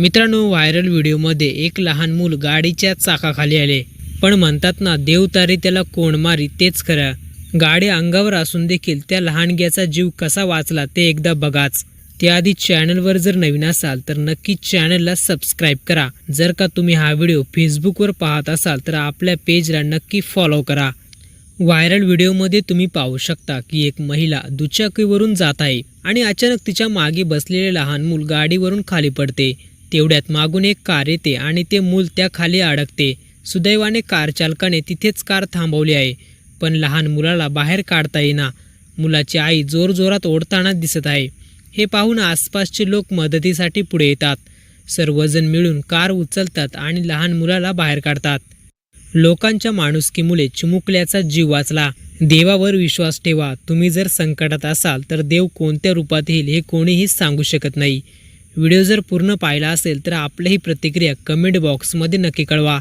मित्रांनो व्हायरल व्हिडिओमध्ये एक लहान मूल गाडीच्या चाकाखाली आले. पण म्हणतात ना देव तारी त्याला कोण मारी तेच खरं. गाडी अंगावर असून देखील त्या लहानग्याचा जीव कसा वाचला ते एकदा बघाच. त्याआधी चॅनलवर जर नवीन असाल तर नक्की चॅनलला सबस्क्राईब करा. जर का तुम्ही हा व्हिडिओ फेसबुकवर पाहत असाल तर आपल्या पेजला नक्की फॉलो करा. व्हायरल व्हिडिओमध्ये तुम्ही पाहू शकता की एक महिला दुचाकीवरून जात आहे आणि अचानक तिच्यामागे बसलेले लहान मूल गाडीवरून खाली पडते. तेवढ्यात मागून एक कार येते आणि ते मूल त्याखाली अडकते. सुदैवाने कार चालकाने तिथेच कार थांबवली आहे पण लहान मुलाला बाहेर काढता येईना. मुलाची आई जोरजोरात ओढताना दिसत आहे. हे पाहून आसपासचे लोक मदतीसाठी पुढे येतात. सर्वजण मिळून कार उचलतात आणि लहान मुलाला बाहेर काढतात. लोकांच्या माणुसकीमुळे चिमुकल्याचा जीव वाचला. देवावर विश्वास ठेवा. तुम्ही जर संकटात असाल तर देव कोणत्या रूपात येईल हे कोणीही सांगू शकत नाही. व्हिडिओ जर पूर्ण पाहिला असेल तर आपलीही प्रतिक्रिया कमेंट बॉक्समध्ये नक्की कळवा.